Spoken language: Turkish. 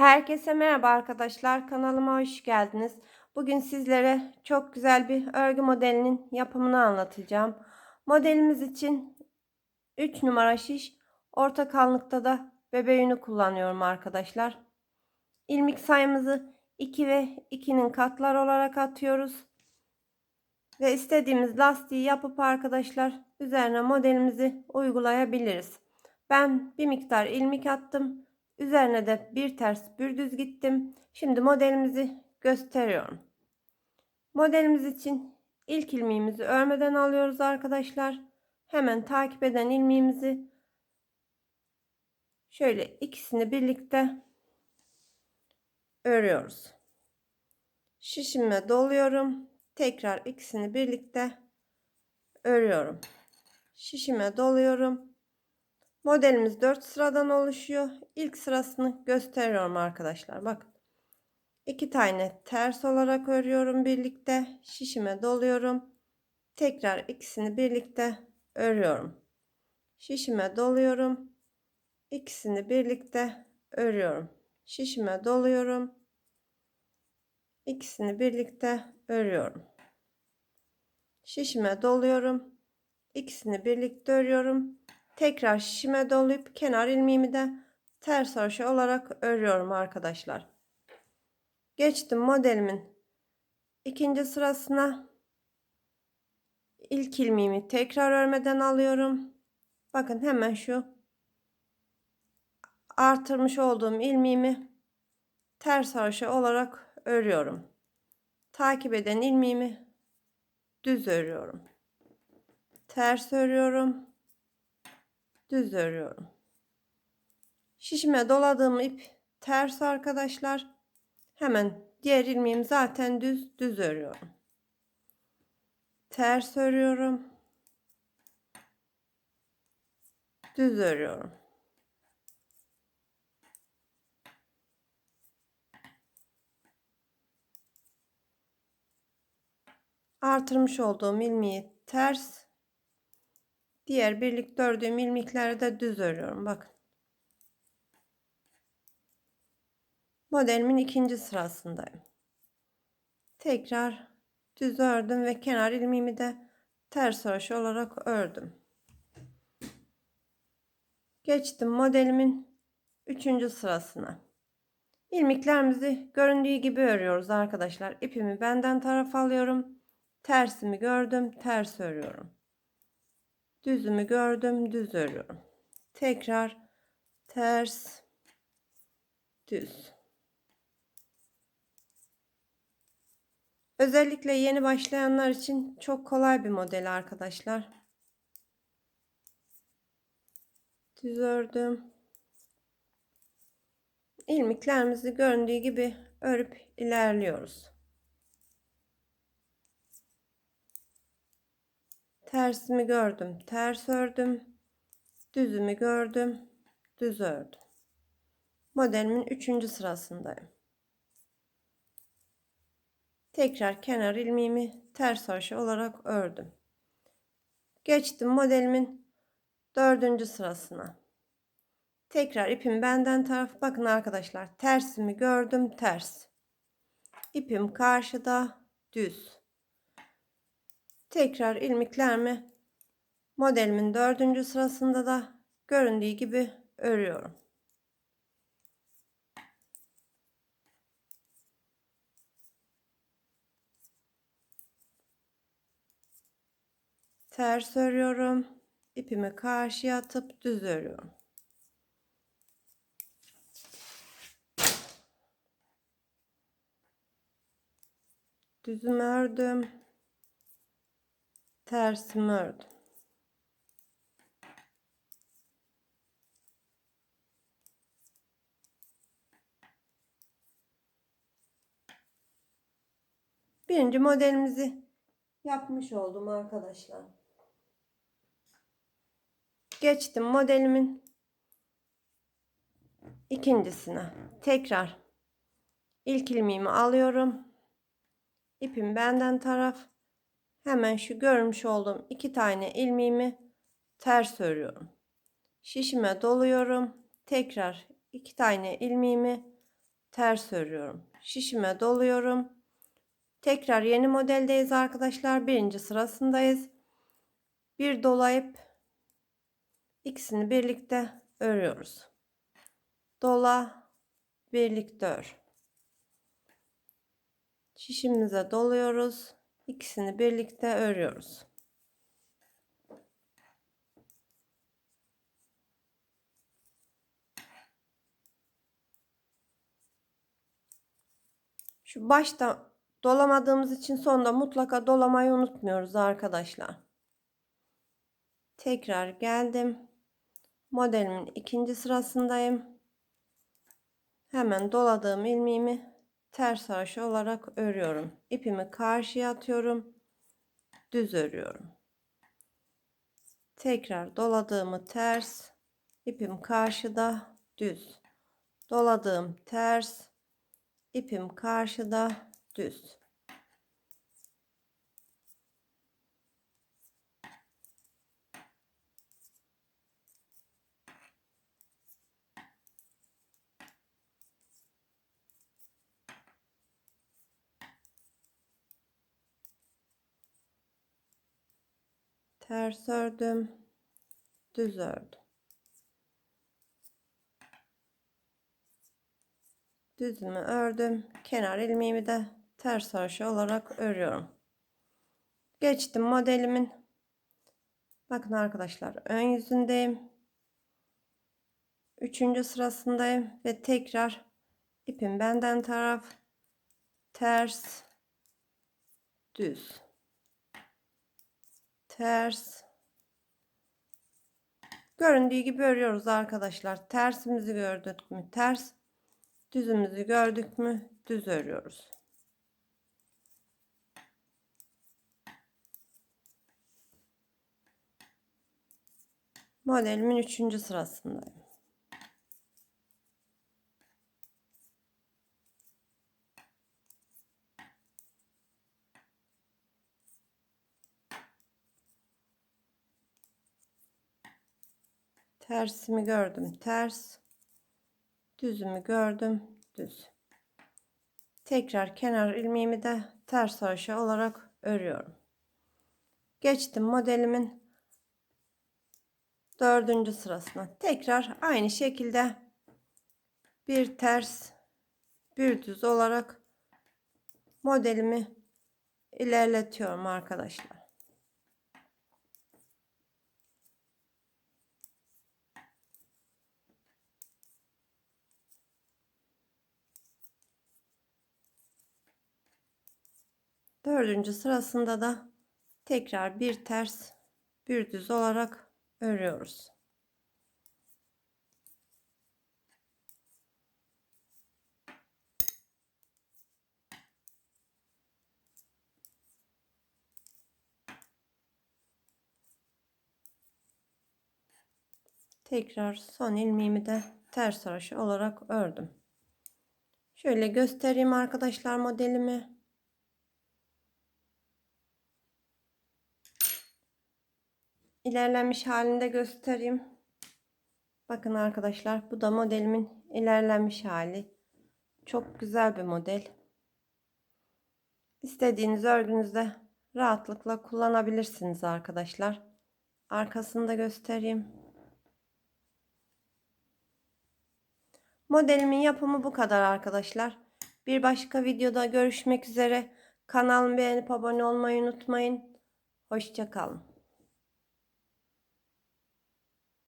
Herkese merhaba arkadaşlar. Kanalıma hoş geldiniz. Bugün sizlere çok güzel bir örgü modelinin yapımını anlatacağım. Modelimiz için 3 numara şiş, orta kalınlıkta da bebe yünü kullanıyorum arkadaşlar. İlmik sayımızı 2 ve 2'nin katlar olarak atıyoruz. Ve istediğimiz lastiği yapıp arkadaşlar üzerine modelimizi uygulayabiliriz. Ben bir miktar ilmik attım. Üzerine de bir ters bir düz gittim. Şimdi modelimizi gösteriyorum. Modelimiz için ilk ilmeğimizi örmeden alıyoruz arkadaşlar. Hemen takip eden ilmeğimizi şöyle ikisini birlikte örüyoruz. Şişime doluyorum. Tekrar ikisini birlikte örüyorum. Şişime doluyorum. Modelimiz 4 sıradan oluşuyor. İlk sırasını gösteriyorum arkadaşlar. Bakın. 2 tane ters olarak örüyorum birlikte. Şişime doluyorum. Tekrar ikisini birlikte örüyorum. Şişime doluyorum. İkisini birlikte örüyorum. Şişime doluyorum. İkisini birlikte örüyorum. Şişime doluyorum. İkisini birlikte örüyorum tekrar şişime dolayıp kenar ilmeğimi de ters haroşa olarak örüyorum arkadaşlar. Geçtim modelimin ikinci sırasına ilk ilmeğimi tekrar örmeden alıyorum. Bakın hemen şu artırmış olduğum ilmeğimi ters haroşa olarak örüyorum. Takip eden ilmeğimi düz örüyorum. Ters örüyorum düz örüyorum. Şişime doladığım ip ters arkadaşlar. Hemen diğer ilmeğim zaten düz düz örüyorum. Ters örüyorum. Düz örüyorum. Artırmış olduğum ilmeği ters Diğer birlikte ördüğüm ilmekleri de düz örüyorum. Bakın. Modelimin ikinci sırasındayım. Tekrar düz ördüm ve kenar ilmeğimi de ters örüş olarak ördüm. Geçtim modelimin üçüncü sırasına. İlmeklerimizi göründüğü gibi örüyoruz arkadaşlar. İpimi benden taraf alıyorum. Tersimi gördüm, ters örüyorum düzümü gördüm düz örüyorum. Tekrar ters düz. Özellikle yeni başlayanlar için çok kolay bir model arkadaşlar. Düz ördüm. İlmeklerimizi göründüğü gibi örüp ilerliyoruz tersimi gördüm ters ördüm. Düzümü gördüm düz ördüm. Modelimin üçüncü sırasındayım. Tekrar kenar ilmeğimi ters haroşa olarak ördüm. Geçtim modelimin dördüncü sırasına. Tekrar ipim benden taraf. Bakın arkadaşlar tersimi gördüm ters. İpim karşıda düz Tekrar ilmeklerimi modelimin dördüncü sırasında da göründüğü gibi örüyorum. Ters örüyorum. ipimi karşıya atıp düz örüyorum. Düzümü ördüm tersimi ördüm. Birinci modelimizi yapmış oldum arkadaşlar. Geçtim modelimin ikincisine. Tekrar ilk ilmeğimi alıyorum. İpim benden taraf Hemen şu görmüş olduğum iki tane ilmeğimi ters örüyorum. Şişime doluyorum. Tekrar iki tane ilmeğimi ters örüyorum. Şişime doluyorum. Tekrar yeni modeldeyiz arkadaşlar. Birinci sırasındayız. Bir dolayıp ikisini birlikte örüyoruz. Dola birlikte ör. Şişimize doluyoruz. İkisini birlikte örüyoruz. Şu başta dolamadığımız için sonda mutlaka dolamayı unutmuyoruz arkadaşlar. Tekrar geldim. Modelimin ikinci sırasındayım. Hemen doladığım ilmeğimi ters haroşa olarak örüyorum. İpimi karşıya atıyorum. Düz örüyorum. Tekrar doladığımı ters, ipim karşıda, düz. Doladığım ters, ipim karşıda, düz. Ters ördüm düz ördüm. Düzümü ördüm kenar ilmeğimi de ters haroşa olarak örüyorum. Geçtim modelimin. Bakın arkadaşlar ön yüzündeyim. Üçüncü sırasındayım ve tekrar ipim benden taraf. Ters düz ters. Göründüğü gibi örüyoruz arkadaşlar. Tersimizi gördük mü? Ters. Düzümüzü gördük mü? Düz örüyoruz. Modelimin üçüncü sırasındayım tersimi gördüm ters. Düzümü gördüm düz. Tekrar kenar ilmeğimi de ters haroşa olarak örüyorum. Geçtim modelimin dördüncü sırasına. Tekrar aynı şekilde bir ters bir düz olarak modelimi ilerletiyorum arkadaşlar Dördüncü sırasında da tekrar bir ters bir düz olarak örüyoruz. Tekrar son ilmeğimi de ters haroşa olarak ördüm. Şöyle göstereyim arkadaşlar modelimi. İlerlenmiş halinde göstereyim. Bakın arkadaşlar bu da modelimin ilerlenmiş hali. Çok güzel bir model. İstediğiniz örgünüzde rahatlıkla kullanabilirsiniz arkadaşlar. Arkasını da göstereyim. Modelimin yapımı bu kadar arkadaşlar. Bir başka videoda görüşmek üzere. Kanalımı beğenip abone olmayı unutmayın. Hoşçakalın.